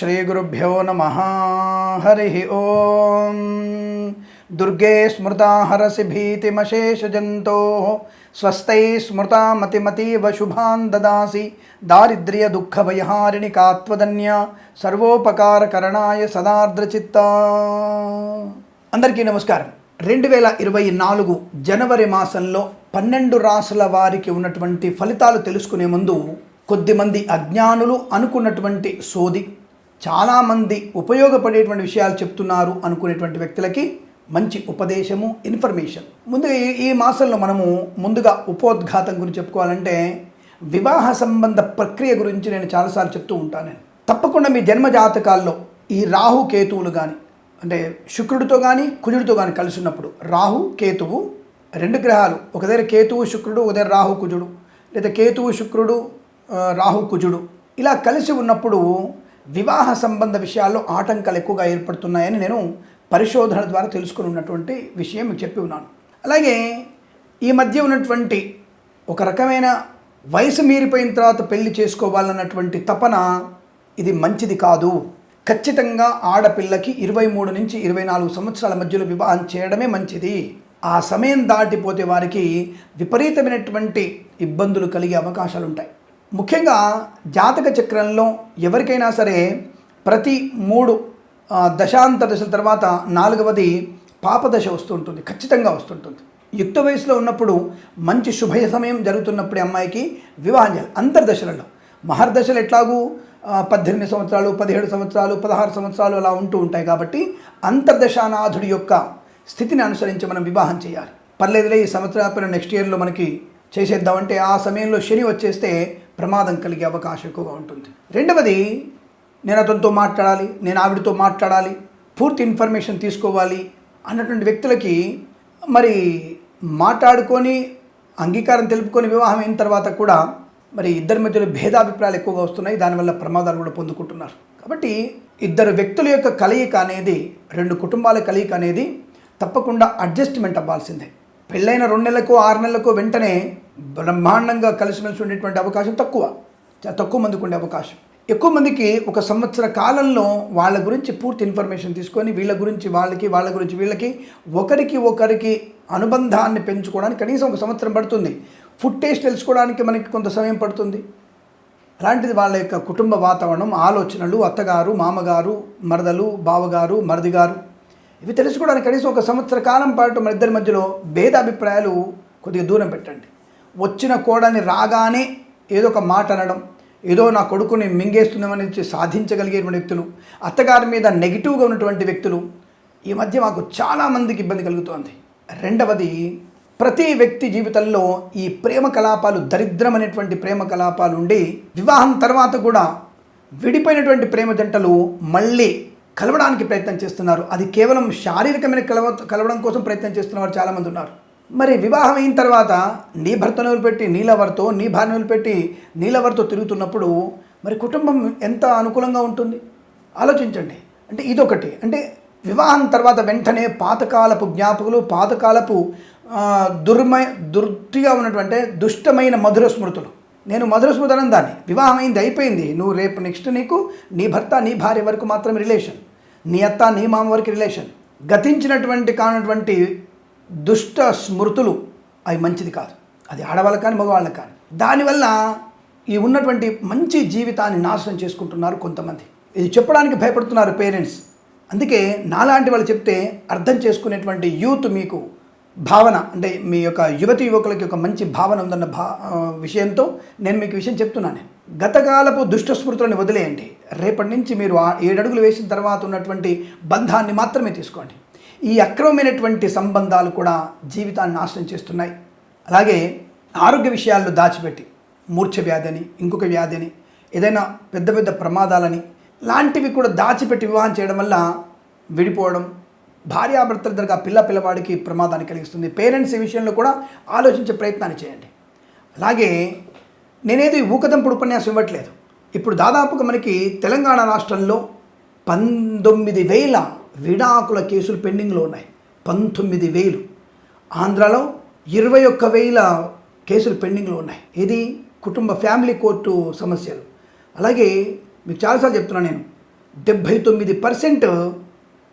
శ్రీగురుభ్యో నమ హరి ఓం దుర్గే స్మృతా హరసి భీతిమశేషజంతో స్వస్థై స్మృతా మతిమతీవ శుభాన్ దదాసి దారిద్ర్య దుఃఖభయహారిణి కాత్వదన్య సర్వోపకారకరణాయ సదార్ద్రచిత్త అందరికీ నమస్కారం. రెండు వేల ఇరవై నాలుగు జనవరి మాసంలో పన్నెండు రాసుల వారికి ఉన్నటువంటి ఫలితాలు తెలుసుకునే ముందు కొద్దిమంది అజ్ఞానులు అనుకున్నటువంటి సోది చాలామంది ఉపయోగపడేటువంటి విషయాలు చెప్తున్నారు అనుకునేటువంటి వ్యక్తులకి మంచి ఉపదేశము ఇన్ఫర్మేషన్. ముందుగా ఈ- మాసంలో మనము ముందుగా ఉపోద్ఘాతం గురించి చెప్పుకోవాలంటే వివాహ సంబంధ ప్రక్రియ గురించి నేను చాలాసార్లు చెప్తూ ఉంటాను. నేను తప్పకుండా మీ జన్మ జాతకాల్లో ఈ రాహు కేతువులు కానీ అంటే శుక్రుడితో కానీ కుజుడితో కానీ కలిసి ఉన్నప్పుడు రాహు కేతువు రెండు గ్రహాలు. ఒక దగ్గర కేతువు శుక్రుడు ఒక దగ్గర రాహు కుజుడు. లేదా కేతువు శుక్రుడు రాహు కుజుడు. ఇలా కలిసి ఉన్నప్పుడు వివాహ సంబంధ విషయాల్లో ఆటంకాలు ఎక్కువగా ఏర్పడుతున్నాయని నేను పరిశోధన ద్వారా తెలుసుకుని ఉన్నటువంటి విషయం మీకు చెప్పి ఉన్నాను. అలాగే ఈ మధ్య ఉన్నటువంటి ఒక రకమైన వయసు మీరిపోయిన తర్వాత పెళ్ళి చేసుకోవాలన్నటువంటి తపన ఇది మంచిది కాదు. ఖచ్చితంగా ఆడపిల్లకి ఇరవై మూడు నుంచి ఇరవై నాలుగు సంవత్సరాల మధ్యలో వివాహం చేయడమే మంచిది. ఆ సమయం దాటిపోతే వారికి విపరీతమైనటువంటి ఇబ్బందులు కలిగే అవకాశాలు ఉంటాయి ముఖ్యంగా జాతక చక్రంలో ఎవరికైనా సరే ప్రతి మూడు దశాంత దశల తర్వాత నాలుగవది పాపదశ వస్తుంటుంది ఖచ్చితంగా వస్తుంటుంది. యుక్త వయసులో ఉన్నప్పుడు మంచి శుభ సమయం జరుగుతున్నప్పుడు అమ్మాయికి వివాహం చేయాలి. అంతర్దశలలో మహర్దశలు ఎట్లాగూ పద్దెనిమిది సంవత్సరాలు పదిహేడు సంవత్సరాలు పదహారు సంవత్సరాలు అలా ఉంటూ ఉంటాయి కాబట్టి అంతర్దశానాథుడి యొక్క స్థితిని అనుసరించి మనం వివాహం చేయాలి. పర్లేదులే ఈ సంవత్సరం నెక్స్ట్ ఇయర్లో మనకి చేసేద్దామంటే ఆ సమయంలో శని వచ్చేస్తే ప్రమాదం కలిగే అవకాశం ఎక్కువగా ఉంటుంది. రెండవది నేను అతనితో మాట్లాడాలి నేను ఆవిడతో మాట్లాడాలి పూర్తి ఇన్ఫర్మేషన్ తీసుకోవాలి అన్నటువంటి వ్యక్తులకి మరి మాట్లాడుకొని అంగీకారం తెలుపుకొని వివాహం అయిన తర్వాత కూడా మరి ఇద్దరి మధ్యలో భేదాభిప్రాయాలు ఎక్కువగా వస్తున్నాయి. దానివల్ల ప్రమాదాలు కూడా పొందుకుంటున్నారు. కాబట్టి ఇద్దరు వ్యక్తుల యొక్క కలయిక అనేది రెండు కుటుంబాల కలయిక అనేది తప్పకుండా అడ్జస్ట్మెంట్ అవ్వాల్సిందే. పెళ్ళైన రెండు నెలలకు ఆరు నెలలకు వెంటనే బ్రహ్మాండంగా కలిసిమెలిసి ఉండేటువంటి అవకాశం తక్కువ. తక్కువ మందికి ఉండే అవకాశం. ఎక్కువ మందికి ఒక సంవత్సర కాలంలో వాళ్ళ గురించి పూర్తి ఇన్ఫర్మేషన్ తీసుకొని వీళ్ళ గురించి వాళ్ళకి వాళ్ళ గురించి వీళ్ళకి ఒకరికి ఒకరికి అనుబంధాన్ని పెంచుకోవడానికి కనీసం ఒక సంవత్సరం పడుతుంది. ఫుడ్ టేస్ట్ తెలుసుకోవడానికి మనకి కొంత సమయం పడుతుంది. అలాంటిది వాళ్ళ యొక్క కుటుంబ వాతావరణం ఆలోచనలు అత్తగారు మామగారు మరదలు బావగారు మరదిగారు ఇవి తెలుసుకోవడానికి కనీసం ఒక సంవత్సర కాలం పాటు మన ఇద్దరి మధ్యలో భేదాభిప్రాయాలు కొద్దిగా దూరం పెట్టండి. వచ్చిన కోడని రాగానే ఏదో ఒక మాట అనడం ఏదో నా కొడుకుని మింగేస్తున్నామని సాధించగలిగేటువంటి వ్యక్తులు అత్తగారి మీద నెగిటివ్గా ఉన్నటువంటి వ్యక్తులు ఈ మధ్య మాకు చాలామందికి ఇబ్బంది కలుగుతోంది. రెండవది ప్రతి వ్యక్తి జీవితంలో ఈ ప్రేమ కలాపాలు దరిద్రమైనటువంటి ప్రేమ కలాపాలు ఉండి వివాహం తర్వాత కూడా విడిపోయినటువంటి ప్రేమ జంటలు మళ్ళీ కలవడానికి ప్రయత్నం చేస్తున్నారు. అది కేవలం శారీరకమైన కలవ కలవడం కోసం ప్రయత్నం చేస్తున్నవారు చాలామంది ఉన్నారు. మరి వివాహం అయిన తర్వాత నీ భర్తను వదిలిపెట్టి నీలవర్తో నీ భార్యను వదిలిపెట్టి నీలవర్తో తిరుగుతున్నప్పుడు మరి కుటుంబం ఎంత అనుకూలంగా ఉంటుంది? ఆలోచించండి. అంటే ఇదొకటి. అంటే వివాహం తర్వాత వెంటనే పాతకాలపు జ్ఞాపకులు పాతకాలపు దుర్మయ దుర్తిగా ఉన్నటువంటి దుష్టమైన మధుర స్మృతులు. నేను మధుర స్మృతి అనం దాన్ని. వివాహం అయింది అయిపోయింది. నువ్వు రేపు నెక్స్ట్ నీకు నీ భర్త నీ భార్య వరకు మాత్రమే రిలేషన్ నీ అత్త నీ మామ వరకు రిలేషన్ గతించినటువంటి కానటువంటి దుష్ట స్మృతులు అవి మంచిది కాదు. అది ఆడవాళ్ళకి కానీ మగవాళ్ళకి కానీ. దానివల్ల ఈ ఉన్నటువంటి మంచి జీవితాన్ని నాశనం చేసుకుంటున్నారు కొంతమంది. ఇది చెప్పడానికి భయపడుతున్నారు పేరెంట్స్. అందుకే నాలాంటి వాళ్ళు చెప్తే అర్థం చేసుకునేటువంటి యూత్ మీకు భావన అంటే మీ యొక్క యువతి యువకులకి ఒక మంచి భావన ఉందన్న భా విషయంతో నేను మీకు విషయం చెప్తున్నాను నేను. గతకాలపు దుష్ట స్మృతులను వదిలేయండి. రేపటి నుంచి మీరు ఏడడుగులు ఏడు అడుగులు వేసిన తర్వాత ఉన్నటువంటి బంధాన్ని మాత్రమే తీసుకోండి. ఈ అక్రమమైనటువంటి సంబంధాలు కూడా జీవితాన్ని నాశనం చేస్తున్నాయి. అలాగే ఆరోగ్య విషయాల్లో దాచిపెట్టి మూర్ఛ వ్యాధి అని ఇంకొక వ్యాధి అని ఏదైనా పెద్ద పెద్ద ప్రమాదాలని లాంటివి కూడా దాచిపెట్టి వివాహం చేయడం వల్ల విడిపోవడం భార్యాభర్తల దగ్గర పిల్ల పిల్లవాడికి ప్రమాదాన్ని కలిగిస్తుంది. పేరెంట్స్ ఈ విషయంలో కూడా ఆలోచించే ప్రయత్నాన్ని చేయండి. అలాగే నేనేది ఊకదంపుడు ఉపన్యాసం ఇవ్వట్లేదు. ఇప్పుడు దాదాపుగా మనకి తెలంగాణ రాష్ట్రంలో పంతొమ్మిది వేల విడాకుల కేసులు పెండింగ్లో ఉన్నాయి. పంతొమ్మిది వేలు. ఆంధ్రాలో ఇరవై ఒక్క వేల కేసులు పెండింగ్లో ఉన్నాయి. ఇది కుటుంబ ఫ్యామిలీ కోర్టు సమస్యలు. అలాగే మీకు చాలాసార్లు చెప్తున్నాను నేను. డెబ్భై తొమ్మిది పర్సెంట్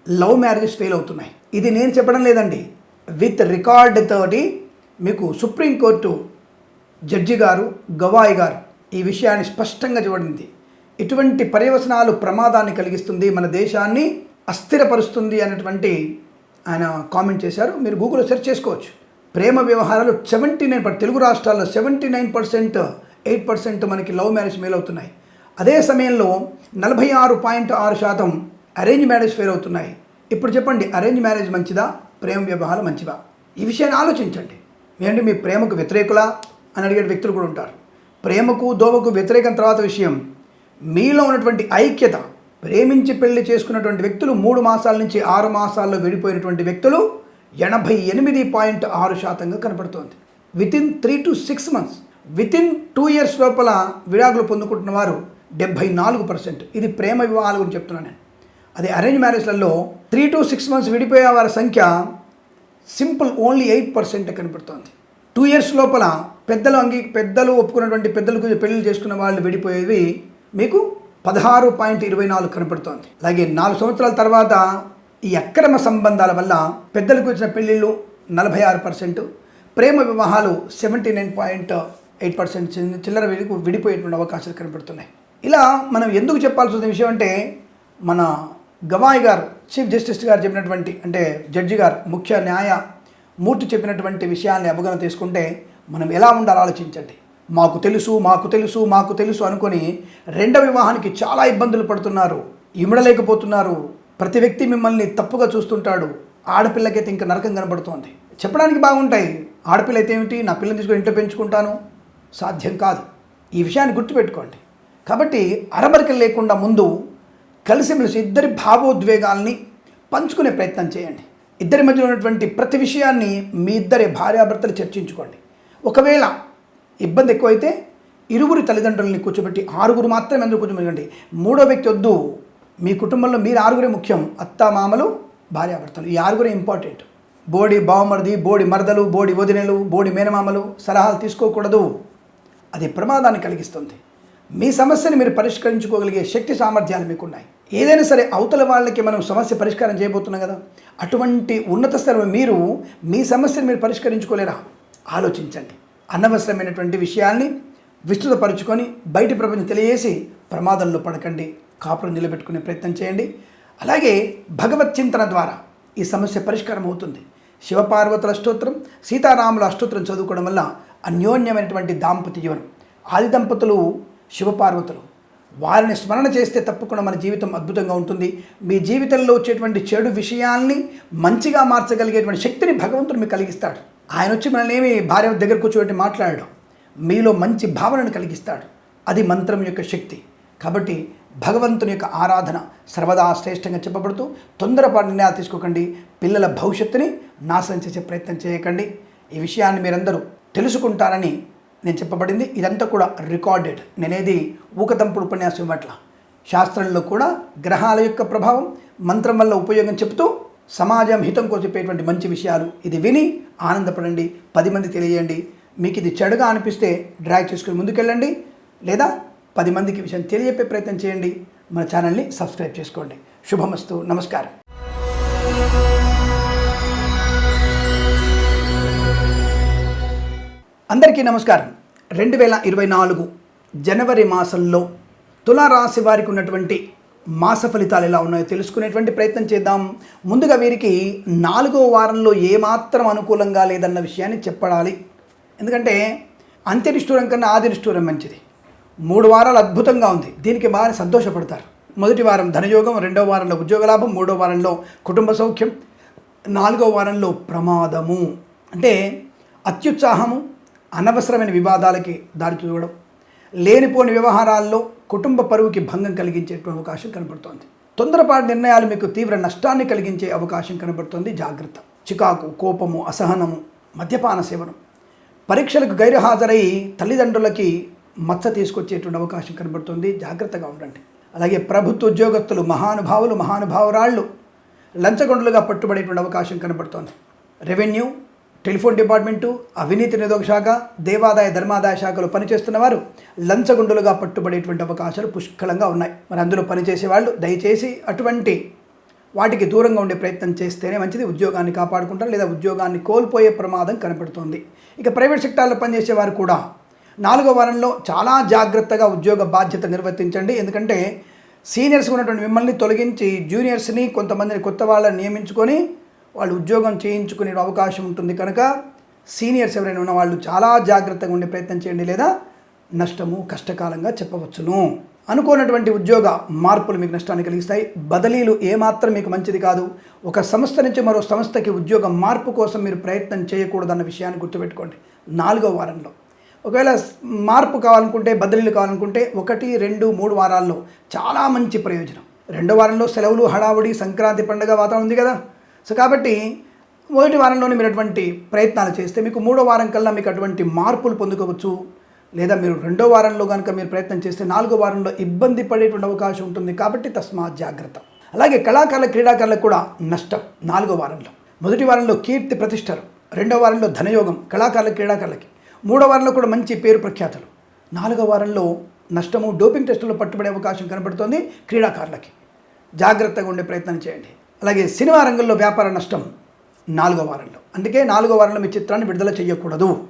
లవ్ మ్యారేజెస్ ఫెయిల్ అవుతున్నాయి. ఇది నేను చెప్పడం లేదండి. విత్ రికార్డ్ తోటి మీకు సుప్రీంకోర్టు జడ్జి గారు గవాయి గారు ఈ విషయాన్ని స్పష్టంగా చూడింది ఇటువంటి పర్యవసనాలు ప్రమాదాన్ని కలిగిస్తుంది మన దేశాన్ని. అస్థిరపరుస్తుంది అనేటువంటి ఆయన కామెంట్ చేశారు. మీరు గూగుల్లో సెర్చ్ చేసుకోవచ్చు. ప్రేమ వ్యవహారాలు సెవెంటీ నైన్ తెలుగు రాష్ట్రాల్లో seventy nine percent eight percent మనకి లవ్ మ్యారేజ్ ఫెయిల్ అవుతున్నాయి అదే సమయంలో నలభై ఆరు పాయింట్ ఆరు శాతం అరేంజ్ మ్యారేజ్ ఫెయిల్ అవుతున్నాయి. ఇప్పుడు చెప్పండి అరేంజ్ మ్యారేజ్ మంచిదా? ప్రేమ వ్యవహారం మంచిదా? ఈ విషయాన్ని ఆలోచించండి. ఏంటి మీ ప్రేమకు వ్యతిరేకులా? అని అడిగే వ్యక్తులు కూడా ఉంటారు. ప్రేమకు దోవకు వ్యతిరేకం తర్వాత విషయం మీలో ఉన్నటువంటి ఐక్యత ప్రేమించి పెళ్ళి చేసుకున్నటువంటి వ్యక్తులు మూడు మాసాల నుంచి ఆరు మాసాల్లో విడిపోయినటువంటి వ్యక్తులు ఎనభై ఎనిమిది పాయింట్ ఆరు శాతంగా కనపడుతోంది. Within three to six months within two years లోపల విడాకులు పొందుకుంటున్న వారు డెబ్భై నాలుగు పర్సెంట్. ఇది ప్రేమ వివాహాల గురించి చెప్తున్నాను నేను. అదే అరేంజ్ మ్యారేజ్లలో త్రీ టు సిక్స్ మంత్స్ విడిపోయే వారి సంఖ్య సింపుల్ ఓన్లీ ఎయిట్ పర్సెంట్ కనపడుతోంది. టూ ఇయర్స్ లోపల పెద్దలు అంగీ పెద్దలు ఒప్పుకున్నటువంటి పెద్దలకు పెళ్ళిళ్ళు చేసుకున్న వాళ్ళు విడిపోయేవి మీకు పదహారు పాయింట్ ఇరవై నాలుగు కనపడుతోంది. అలాగే నాలుగు సంవత్సరాల తర్వాత ఈ అక్రమ సంబంధాల వల్ల పెద్దలకు వచ్చిన పెళ్ళిళ్ళు నలభై ఆరు పర్సెంట్ ప్రేమ వివాహాలు seventy nine point eight percent చిల్లర విడి విడిపోయేటువంటి అవకాశాలు కనపడుతున్నాయి. ఇలా మనం ఎందుకు చెప్పాల్సిన విషయం అంటే మన గవాయి గారు చీఫ్ జస్టిస్ గారు చెప్పినటువంటి అంటే జడ్జి గారు ముఖ్య న్యాయ మూర్తి చెప్పినటువంటి విషయాన్ని అవగాహన తీసుకుంటే మనం ఎలా ఉండాలో ఆలోచించండి. మాకు తెలుసు మాకు తెలుసు మాకు తెలుసు అనుకొని రెండవ వివాహానికి చాలా ఇబ్బందులు పడుతున్నారు. ఇమడలేకపోతున్నారు. ప్రతి వ్యక్తి మిమ్మల్ని తప్పుగా చూస్తుంటాడు. ఆడపిల్లకైతే ఇంకా నరకం కనబడుతోంది. చెప్పడానికి బాగుంటాయి. ఆడపిల్ల అయితే ఏమిటి? నా పిల్లని తీసుకొని ఇంట్లో పెంచుకుంటాను. సాధ్యం కాదు. ఈ విషయాన్ని గుర్తుపెట్టుకోండి. కాబట్టి అరమరికలు లేకుండా ముందు కలిసిమెలిసి ఇద్దరి భావోద్వేగాల్ని పంచుకునే ప్రయత్నం చేయండి. ఇద్దరి మధ్యలో ఉన్నటువంటి ప్రతి విషయాన్ని మీ ఇద్దరి భార్యాభర్తలు చర్చించుకోండి. ఒకవేళ ఇబ్బంది ఎక్కువైతే ఇరువురి తల్లిదండ్రులని కూర్చోబెట్టి ఆరుగురు మాత్రమే ఎందుకు కూర్చోబెట్టండి మూడో వ్యక్తి వద్దు. మీ కుటుంబంలో మీరు ఆరుగురే ముఖ్యం. అత్త మామలు భార్యాభర్తలు. ఈ ఆరుగురే ఇంపార్టెంట్. బోడి బావమరిది బోడి మరదలు బోడి వదినలు బోడి మేనమామలు సలహాలు తీసుకోకూడదు. అది ప్రమాదాన్ని కలిగిస్తుంది. మీ సమస్యని మీరు పరిష్కరించుకోగలిగే శక్తి సామర్థ్యాలు మీకున్నాయి. ఏదైనా సరే అవతల వాళ్ళకి మనం సమస్య పరిష్కారం చేయబోతున్నాం కదా. అటువంటి ఉన్నత స్థలం మీరు మీ సమస్యను మీరు పరిష్కరించుకోలేరా? ఆలోచించండి. అనవసరమైనటువంటి విషయాల్ని విస్తృతపరుచుకొని బయటి ప్రపంచం తెలియజేసి ప్రమాదంలో పడకండి కాపురం నిలబెట్టుకునే ప్రయత్నం చేయండి. అలాగే భగవత్ చింతన ద్వారా ఈ సమస్య పరిష్కారం అవుతుంది. శివపార్వతుల అష్టోత్తరం సీతారాముల అష్టోత్తరం చదువుకోవడం వల్ల అన్యోన్యమైనటువంటి దాంపత్య జీవనం. ఆది దంపతులు శివపార్వతులు. వారిని స్మరణ చేస్తే తప్పకుండా మన జీవితం అద్భుతంగా ఉంటుంది. మీ జీవితంలో వచ్చేటువంటి చెడు విషయాల్ని మంచిగా మార్చగలిగేటువంటి శక్తిని భగవంతుడు మీకు కలిగిస్తాడు. ఆయన వచ్చి మనల్ని ఏమి భార్య దగ్గర కూర్చోబెట్టి మాట్లాడడం. మీలో మంచి భావనను కలిగిస్తాడు. అది మంత్రం యొక్క శక్తి. కాబట్టి భగవంతుని యొక్క ఆరాధన సర్వదా శ్రేష్టంగా చెప్పబడుతూ తొందరపాటు నిర్ణయాలు తీసుకోకండి. పిల్లల భవిష్యత్తుని నాశనం చేసే ప్రయత్నం చేయకండి. ఈ విషయాన్ని మీరందరూ తెలుసుకుంటారని నేను చెప్పబడింది. ఇదంతా కూడా రికార్డెడ్. నేనేది ఊకదంపుడు ఉపన్యాసం ఇవ్వట్ల. శాస్త్రంలో కూడా గ్రహాల యొక్క ప్రభావం మంత్రం వల్ల ఉపయోగం చెప్తూ సమాజం హితం కోసం చెప్పేటువంటి మంచి విషయాలు ఇది విని ఆనందపడండి పది మంది తెలియజేయండి. మీకు ఇది చెడుగా అనిపిస్తే డ్రాగ్ చేసుకుని ముందుకెళ్ళండి. లేదా పది మందికి విషయం తెలియజెప్పే ప్రయత్నం చేయండి. మన ఛానల్ని సబ్స్క్రైబ్ చేసుకోండి. శుభమస్తు. నమస్కారం. అందరికీ నమస్కారం. రెండు వేల ఇరవై నాలుగు జనవరి మాసంలో తులారాశి వారికి ఉన్నటువంటి మాస ఫలితాలు ఎలా ఉన్నాయో తెలుసుకునేటువంటి ప్రయత్నం చేద్దాం. ముందుగా వీరికి నాలుగో వారంలో ఏమాత్రం అనుకూలంగా లేదన్న విషయాన్ని చెప్పడాలి. ఎందుకంటే అంత్యనిష్ఠూరం కన్నా ఆదినిష్ఠూరం మంచిది. మూడు వారాలు అద్భుతంగా ఉంది. దీనికి బాగా సంతోషపడతారు. మొదటి వారం ధనయోగం రెండో వారంలో ఉద్యోగ లాభం మూడో వారంలో కుటుంబ సౌఖ్యం నాలుగో వారంలో ప్రమాదము. అంటే అత్యుత్సాహము అనవసరమైన వివాదాలకి దారి చూడడం లేనిపోని వ్యవహారాల్లో కుటుంబ పరువుకి భంగం కలిగించేటువంటి అవకాశం కనబడుతోంది. తొందరపాటు నిర్ణయాలు మీకు తీవ్ర నష్టాన్ని కలిగించే అవకాశం కనబడుతోంది. జాగ్రత్త. చికాకు కోపము అసహనము మద్యపాన సేవనం. పరీక్షలకు గైర్హాజరై తల్లిదండ్రులకి మచ్చ తీసుకొచ్చేటువంటి అవకాశం కనబడుతుంది. జాగ్రత్తగా ఉండండి. అలాగే ప్రభుత్వ ఉద్యోగస్తులు మహానుభావులు మహానుభావురాళ్ళు లంచగొండలుగా పట్టుబడేటువంటి అవకాశం కనబడుతోంది. రెవెన్యూ టెలిఫోన్ డిపార్ట్మెంటు అవినీతి నిరోధక శాఖ దేవాదాయ ధర్మాదాయ శాఖలో పనిచేస్తున్న వారు లంచగుండులుగా పట్టుబడేటువంటి అవకాశాలు పుష్కలంగా ఉన్నాయి. మరి అందులో పనిచేసే వాళ్ళు దయచేసి అటువంటి వాటికి దూరంగా ఉండే ప్రయత్నం చేస్తేనే మంచిది. ఉద్యోగాన్ని కాపాడుకుంటారు లేదా ఉద్యోగాన్ని కోల్పోయే ప్రమాదం కనపడుతుంది. ఇక ప్రైవేట్ సెక్టార్లో పనిచేసే వారు కూడా నాలుగో వారంలో చాలా జాగ్రత్తగా ఉద్యోగ బాధ్యత నిర్వర్తించండి. ఎందుకంటే సీనియర్స్ ఉన్నటువంటి మిమ్మల్ని తొలగించి జూనియర్స్ని కొంతమందిని కొత్త వాళ్ళని నియమించుకొని వాళ్ళు ఉద్యోగం చేయించుకునే అవకాశం ఉంటుంది కనుక సీనియర్స్ ఎవరైనా ఉన్న వాళ్ళు చాలా జాగ్రత్తగా ఉండే ప్రయత్నం చేయండి లేదా నష్టము కష్టకాలంగా చెప్పవచ్చును. అనుకోనటువంటి ఉద్యోగ మార్పులు మీకు నష్టాన్ని కలిగిస్తాయి. బదిలీలు ఏమాత్రం మీకు మంచిది కాదు. ఒక సంస్థ నుంచి మరో సంస్థకి ఉద్యోగ మార్పు కోసం మీరు ప్రయత్నం చేయకూడదన్న విషయాన్ని గుర్తుపెట్టుకోండి. నాలుగో వారంలో. ఒకవేళ మార్పు కావాలనుకుంటే బదిలీలు కావాలనుకుంటే ఒకటి రెండు మూడు వారాల్లో చాలా మంచి ప్రయోజనం. రెండో వారంలో సెలవులు హడావుడి సంక్రాంతి పండుగ వాతావరణం ఉంది కదా. సో కాబట్టి మొదటి వారంలోనే మీరు అటువంటి ప్రయత్నాలు చేస్తే మీకు మూడో వారం కల్లా మీకు అటువంటి మార్పులు పొందుకోవచ్చు. లేదా మీరు రెండో వారంలో కనుక మీరు ప్రయత్నం చేస్తే నాలుగో వారంలో ఇబ్బంది పడేటువంటి అవకాశం ఉంటుంది కాబట్టి తస్మాత్ జాగ్రత్త. అలాగే కళాకారుల క్రీడాకారులకు కూడా నష్టం నాలుగో వారంలో. మొదటి వారంలో కీర్తి ప్రతిష్టలు రెండో వారంలో ధనయోగం కళాకారుల క్రీడాకారులకి. మూడో వారంలో కూడా మంచి పేరు ప్రఖ్యాతలు. నాలుగో వారంలో నష్టము డోపింగ్ టెస్టుల్లో పట్టుబడే అవకాశం కనబడుతోంది క్రీడాకారులకి. జాగ్రత్తగా ఉండే ప్రయత్నం చేయండి. అలాగే సినిమా రంగంలో వ్యాపార నష్టం నాలుగో వారంలో. అందుకే నాలుగో వారంలో మీ చిత్రాన్ని విడుదల చేయకూడదు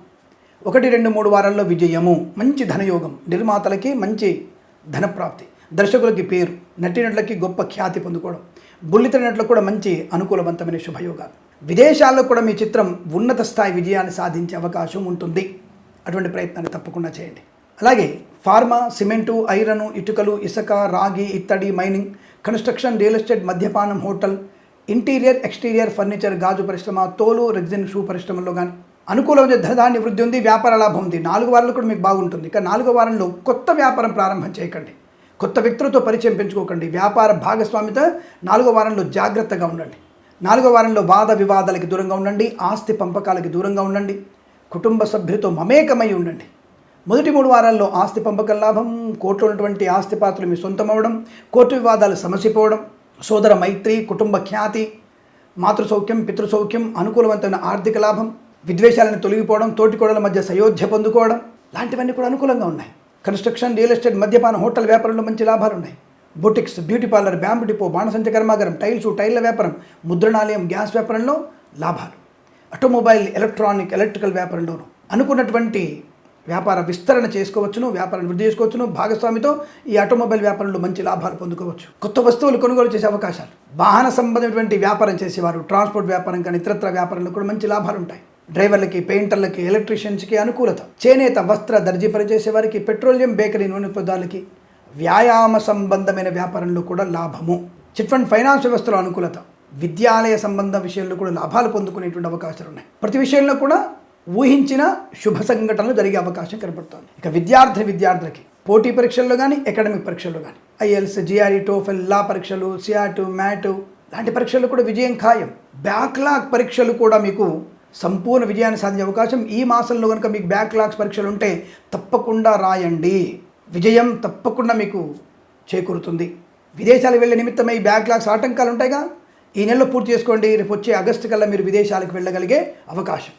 ఒకటి రెండు మూడు వారాల్లో విజయము. మంచి ధనయోగం. నిర్మాతలకి మంచి ధనప్రాప్తి. దర్శకులకి పేరు. నటినట్లకి గొప్ప ఖ్యాతి పొందుకోవడం. బుల్లితెరనట్లకు కూడా మంచి అనుకూలవంతమైన శుభయోగాలు. విదేశాల్లో కూడా మీ చిత్రం ఉన్నత స్థాయి విజయాన్ని సాధించే అవకాశం ఉంటుంది. అటువంటి ప్రయత్నాన్ని తప్పకుండా చేయండి. అలాగే ఫార్మా సిమెంటు ఐరను ఇటుకలు ఇసుక రాగి ఇత్తడి మైనింగ్ కన్స్ట్రక్షన్ రియల్ ఎస్టేట్ మద్యపానం హోటల్ ఇంటీరియర్ ఎక్స్టీరియర్ ఫర్నిచర్ గాజు పరిశ్రమ తోలు రెగ్జిన్ షూ పరిశ్రమల్లో కానీ అనుకూలమైన ధనధాన్య వృద్ధి ఉంది వ్యాపార లాభం ఉంది. నాలుగు వారాలు కూడా మీకు బాగుంటుంది. ఇక నాలుగో వారంలో కొత్త వ్యాపారం ప్రారంభం చేయకండి. కొత్త వ్యక్తులతో పరిచయం పెంచుకోకండి. వ్యాపార భాగస్వామిత నాలుగో వారంలో జాగ్రత్తగా ఉండండి. నాలుగో వారంలో వాద వివాదాలకి దూరంగా ఉండండి. ఆస్తి పంపకాలకి దూరంగా ఉండండి. కుటుంబ సభ్యులతో మమేకమై ఉండండి. మొదటి మూడు వారాల్లో ఆస్తి పంపకం లాభం కోర్టులో ఉన్నటువంటి ఆస్తిపాత్రలు మీ సొంతం అవ్వడం కోర్టు వివాదాలు సమసిపోవడం సోదర మైత్రి కుటుంబ ఖ్యాతి మాతృసౌఖ్యం పితృసౌఖ్యం అనుకూలవంతమైన ఆర్థిక లాభం విద్వేషాలను తొలగిపోవడం తోటికోడల మధ్య సయోధ్య పొందుకోవడం లాంటివన్నీ కూడా అనుకూలంగా ఉన్నాయి. కన్స్ట్రక్షన్ రియల్ ఎస్టేట్ మద్యపాన హోటల్ వ్యాపారంలో మంచి లాభాలు ఉన్నాయి బొటిక్స్ బ్యూటీ పార్లర్ బ్యాంపు డిపో బాణసంచ కర్మాగారం టైల్స్ టైల్ల వ్యాపారం ముద్రణాలయం గ్యాస్ వ్యాపారంలో లాభాలు. ఆటోమొబైల్ ఎలక్ట్రానిక్ ఎలక్ట్రికల్ వ్యాపారంలోనూ అనుకున్నటువంటి వ్యాపార విస్తరణ చేసుకోవచ్చును వ్యాపారాన్ని వృద్ధి చేసుకోవచ్చును భాగస్వామితో ఈ ఆటోమొబైల్ వ్యాపారంలో మంచి లాభాలు పొందుకోవచ్చు. కొత్త వస్తువులు కొనుగోలు చేసే అవకాశాలు. వాహన సంబంధమైనటువంటి వ్యాపారం చేసేవారు ట్రాన్స్పోర్ట్ వ్యాపారం కానీ ఇతరత్ర వ్యాపారంలో కూడా మంచి లాభాలు ఉంటాయి. డ్రైవర్లకి పెయింటర్లకి ఎలక్ట్రీషియన్స్కి అనుకూలత. చేనేత వస్త్ర దర్జీ పనిచేసే వారికి పెట్రోలియం బేకరీ నూనె పదార్థాలకి వ్యాయామ సంబంధమైన వ్యాపారంలో కూడా లాభము. చిట్ ఫండ్ ఫైనాన్స్ వ్యవస్థలో అనుకూలత. విద్యాలయ సంబంధ విషయంలో కూడా లాభాలు పొందుకునేటువంటి అవకాశాలు ఉన్నాయి. ప్రతి విషయంలో కూడా ఊహించిన శుభ సంఘటనలు జరిగే అవకాశం కనపడుతోంది ఇక విద్యార్థి విద్యార్థులకి పోటీ పరీక్షల్లో కానీ అకాడమిక్ పరీక్షల్లో కానీ ఐఎల్స్ జిఆర్ఈ టోఫెల్ లా పరీక్షలు సిఆర్టు మ్యాట్ లాంటి పరీక్షల్లో కూడా విజయం ఖాయం. బ్యాక్లాగ్ పరీక్షలు కూడా మీకు సంపూర్ణ విజయాన్ని సాధించే అవకాశం ఈ మాసంలో కనుక మీకు బ్యాక్లాగ్స్ పరీక్షలు ఉంటే తప్పకుండా రాయండి. విజయం తప్పకుండా మీకు చేకూరుతుంది. విదేశాలకు వెళ్ళే నిమిత్తమై బ్యాక్లాగ్స్ ఆటంకాలు ఉంటాయిగా ఈ నెలలో పూర్తి చేసుకోండి. రేపు వచ్చే ఆగస్టు కల్లా మీరు విదేశాలకు వెళ్ళగలిగే అవకాశం.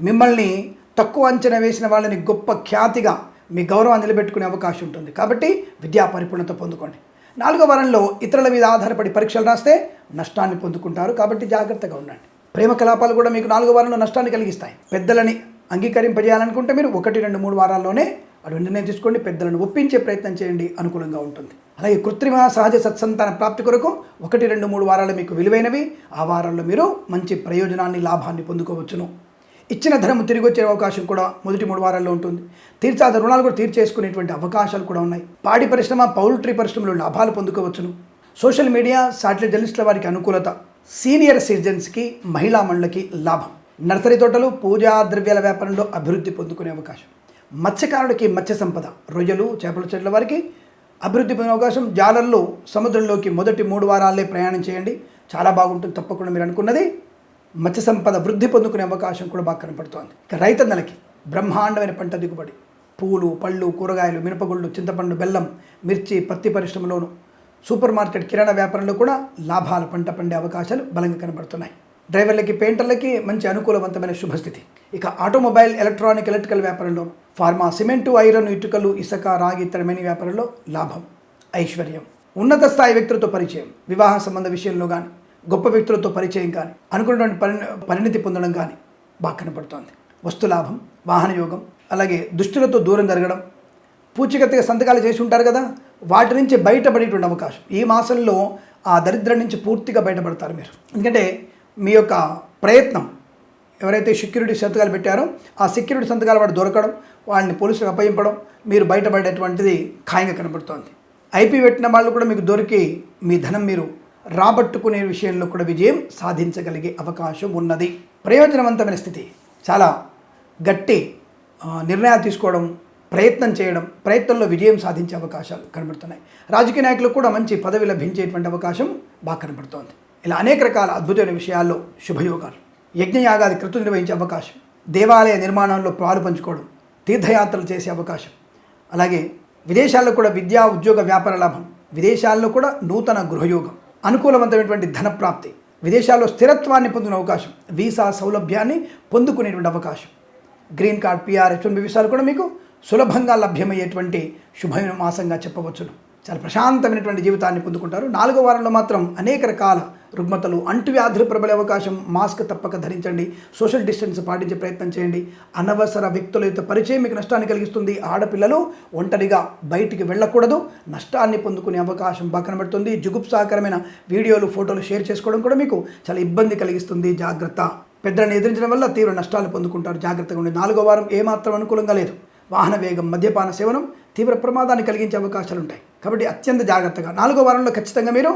మిమ్మల్ని తక్కువ అంచనా వేసిన వాళ్ళని గొప్ప ఖ్యాతిగా మీ గౌరవాన్ని నిలబెట్టుకునే అవకాశం ఉంటుంది. కాబట్టి విద్యా పరిపూర్ణత పొందుకోండి. నాలుగో వారంలో ఇతరుల మీద ఆధారపడి పరీక్షలు రాస్తే నష్టాన్ని పొందుకుంటారు. కాబట్టి జాగ్రత్తగా ఉండండి. ప్రేమ కలాపాలు కూడా మీకు నాలుగో వారంలో నష్టాన్ని కలిగిస్తాయి. పెద్దలని అంగీకరింపజేయాలనుకుంటే మీరు ఒకటి రెండు మూడు వారాల్లోనే అటు నిర్ణయం తీసుకోండి. పెద్దలను ఒప్పించే ప్రయత్నం చేయండి. అనుకూలంగా ఉంటుంది. అలాగే కృత్రిమ సహజ సత్సంతాన ప్రాప్తి కొరకు ఒకటి రెండు మూడు వారాలు మీకు విలువైనవి. ఆ వారాల్లో మీరు మంచి ప్రయోజనాన్ని లాభాన్ని పొందుకోవచ్చును. ఇచ్చిన ధనం తిరిగి వచ్చే అవకాశం కూడా మొదటి మూడు వారాల్లో ఉంటుంది. తీర్చాద రుణాలు కూడా తీర్చేసుకునేటువంటి అవకాశాలు కూడా ఉన్నాయి. పాడి పరిశ్రమ పౌల్ట్రీ పరిశ్రమలో లాభాలు పొందుకోవచ్చును. సోషల్ మీడియా సాటిలైట్ జర్నలిస్టుల వారికి అనుకూలత. సీనియర్ సిటిజన్స్కి మహిళా మండలికి లాభం. నర్సరీ తోటలు పూజా ద్రవ్యాల వ్యాపారంలో అభివృద్ధి పొందుకునే అవకాశం. మత్స్యకారుడికి మత్స్య సంపద. రొయ్యలు చేపల చెట్ల వారికి అభివృద్ధి పొందే అవకాశం. జాలర్లు సముద్రంలోకి మొదటి మూడు వారాలే ప్రయాణం చేయండి. చాలా బాగుంటుంది. తప్పకుండా మీరు అనుకున్నది మత్స్య సంపద వృద్ధి పొందుకునే అవకాశం కూడా బాగా కనపడుతోంది. ఇక రైతన్నలకి బ్రహ్మాండమైన పంట దిగుబడి. పూలు పళ్ళు కూరగాయలు మినపగుళ్ళు చింతపండు బెల్లం మిర్చి పత్తి పరిశ్రమలోను సూపర్ మార్కెట్ కిరాణా వ్యాపారంలో కూడా లాభాల పంట పండే అవకాశాలు బలంగా కనబడుతున్నాయి. డ్రైవర్లకి పెయింటర్లకి మంచి అనుకూలవంతమైన శుభస్థితి. ఇక ఆటోమొబైల్ ఎలక్ట్రానిక్ ఎలక్ట్రికల్ వ్యాపారంలో ఫార్మా సిమెంటు ఐరన్ ఇటుకలు ఇసుక రాగి ఇతరమైన వ్యాపారంలో లాభం ఐశ్వర్యం. ఉన్నత స్థాయి వ్యక్తులతో పరిచయం వివాహ సంబంధ విషయంలో కానీ గొప్ప వ్యక్తులతో పరిచయం కానీ అనుకున్నటువంటి పరి పరిణితి పొందడం కానీ బాగా కనపడుతోంది. వస్తులాభం వాహన యోగం అలాగే దుష్టులతో దూరం జరగడం పూచికత్తుగా సంతకాలు చేసి ఉంటారు కదా వాటి నుంచి బయటపడేటువంటి అవకాశం. ఈ మాసంలో ఆ దరిద్రం నుంచి పూర్తిగా బయటపడతారు మీరు. ఎందుకంటే మీ యొక్క ప్రయత్నం ఎవరైతే సెక్యూరిటీ సంతకాలు పెట్టారో ఆ సెక్యూరిటీ సంతకాలు వాడు దొరకడం వాళ్ళని పోలీసులకు అప్పయింపడం మీరు బయటపడేటువంటిది ఖాయంగా కనబడుతోంది ఐపీ పెట్టిన వాళ్ళు కూడా మీకు దొరికి మీ ధనం మీరు రాబట్టుకునే విషయంలో కూడా విజయం సాధించగలిగే అవకాశం ఉన్నది. ప్రయోజనవంతమైన స్థితి. చాలా గట్టి నిర్ణయాలు తీసుకోవడం ప్రయత్నం చేయడం ప్రయత్నంలో విజయం సాధించే అవకాశాలు కనబడుతున్నాయి. రాజకీయ నాయకులకు కూడా మంచి పదవి లభించేటువంటి అవకాశం బాగా కనబడుతోంది. ఇలా అనేక రకాల అద్భుతమైన విషయాల్లో శుభయోగాలు. యజ్ఞయాగాది కృతులు నిర్వహించే అవకాశం దేవాలయ నిర్మాణంలో పాలు పంచుకోవడం తీర్థయాత్రలు చేసే అవకాశం అలాగే విదేశాల్లో కూడా విద్యా ఉద్యోగ వ్యాపార లాభం విదేశాల్లో కూడా నూతన గృహయోగం అనుకూలవంతమైనటువంటి ధన ప్రాప్తి విదేశాల్లో స్థిరత్వాన్ని పొందిన అవకాశం వీసా సౌలభ్యాన్ని పొందుకునేటువంటి అవకాశం. గ్రీన్ కార్డ్ పిఆర్ హెచ్ వీసాలు కూడా మీకు సులభంగా లభ్యమయ్యేటువంటి శుభమైన మాసంగా చెప్పవచ్చును. చాలా ప్రశాంతమైనటువంటి జీవితాన్ని పొందుకుంటారు. నాలుగో వారంలో మాత్రం అనేక రకాల రుగ్మతలు అంటువ్యాధులు ప్రబలే అవకాశం మాస్క్ తప్పక ధరించండి సోషల్ డిస్టెన్స్ పాటించే ప్రయత్నం చేయండి. అనవసర వ్యక్తులతో పరిచయం మీకు నష్టాన్ని కలిగిస్తుంది. ఆడపిల్లలు ఒంటరిగా బయటికి వెళ్ళకూడదు. నష్టాన్ని పొందుకునే అవకాశం పక్కన పెడుతుంది. జుగుప్సాకరమైన వీడియోలు ఫోటోలు షేర్ చేసుకోవడం కూడా మీకు చాలా ఇబ్బంది కలిగిస్తుంది. జాగ్రత్త. పెద్దలను ఎదిరించడం వల్ల తీవ్ర నష్టాలు పొందుకుంటారు. జాగ్రత్తగా ఉండి నాలుగో వారం ఏమాత్రం అనుకూలంగా లేదు. వాహన వేగం మద్యపాన సేవనం తీవ్ర ప్రమాదాన్ని కలిగించే అవకాశాలు ఉంటాయి కాబట్టి అత్యంత జాగ్రత్తగా నాలుగో వారంలో ఖచ్చితంగా మీరు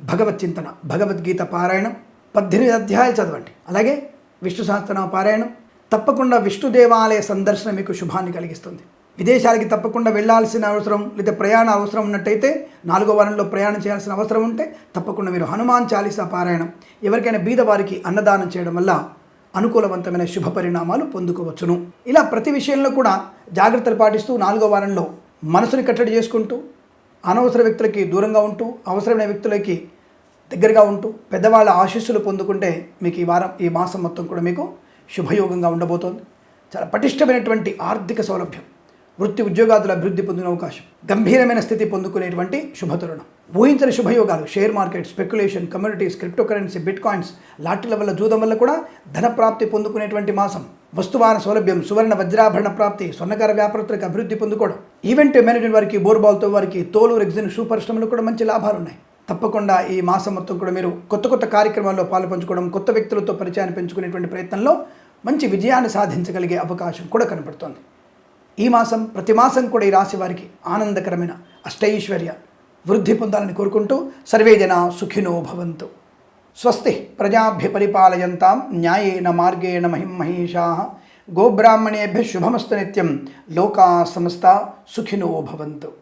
భగవత్ చింతన భగవద్గీత పారాయణం పద్దెనిమిది అధ్యాయాలు చదవండి. అలాగే విష్ణు సహస్రనామ పారాయణం తప్పకుండా విష్ణు దేవాలయ సందర్శన మీకు శుభాన్ని కలిగిస్తుంది. విదేశాలకి తప్పకుండా వెళ్ళాల్సిన అవసరం లేదా ప్రయాణ అవసరం ఉన్నట్టయితే నాలుగో వారంలో ప్రయాణం చేయాల్సిన అవసరం ఉంటే తప్పకుండా మీరు హనుమాన్ చాలీసా పారాయణం ఎవరికైనా బీద వారికి అన్నదానం చేయడం వల్ల అనుకూలవంతమైన శుభ పరిణామాలు పొందుకోవచ్చును. ఇలా ప్రతి విషయంలో కూడా జాగ్రత్తలు పాటిస్తూ నాలుగో వారంలో మనసుని కట్టడి చేసుకుంటూ అనవసర వ్యక్తులకి దూరంగా ఉంటూ అవసరమైన వ్యక్తులకి దగ్గరగా ఉంటూ పెద్దవాళ్ళ ఆశీస్సులు పొందుకుంటే మీకు ఈ వారం ఈ మాసం మొత్తం కూడా మీకు శుభయోగంగా ఉండబోతోంది. చాలా పటిష్టమైనటువంటి ఆర్థిక సౌలభ్యం. వృత్తి ఉద్యోగాదుల అభివృద్ధి పొందిన అవకాశం. గంభీరమైన స్థితి పొందుకునేటువంటి శుభతరుణం. ఊహించని శుభయోగాలు share market speculation communities crypto currency bitcoins లాటరీల వల్ల జూదం వల్ల కూడా ధనప్రాప్తి పొందుకునేటువంటి మాసం. వస్తువాన సౌలభ్యం సువర్ణ వజ్రాభరణ ప్రాప్తి స్వర్ణకార వ్యాపారస్తులకు అభివృద్ధి పొందుకోవడం. ఈవెంట్ మేనేజ్మెంట్ వారికి బోర్బాల్తో వారికి తోలు రెగ్జిన్ షూ పరిశ్రమలు కూడా మంచి లాభాలు ఉన్నాయి తప్పకుండా ఈ మాసం మొత్తం కూడా మీరు కొత్త కొత్త కార్యక్రమాల్లో పాల్పంచుకోవడం కొత్త వ్యక్తులతో పరిచయాన్ని పెంచుకునేటువంటి ప్రయత్నంలో మంచి విజయాన్ని సాధించగలిగే అవకాశం కూడా కనపడుతోంది. ఈ మాసం ప్రతి మాసం కూడా ఈ రాశి వారికి ఆనందకరమైన అష్టైశ్వర్య వృద్ధి పొందాలని కోరుకుంటూ సర్వే జన సుఖినో భవంతు. స్వస్తి ప్రజాభ్య పరిపాలయంతాం న్యాయేన మార్గేణ మహిం మహిషా. గోబ్రాహ్మణేభ్య శుభమస్తు నిత్యం. లోకా సమస్త సుఖినో భవంతు.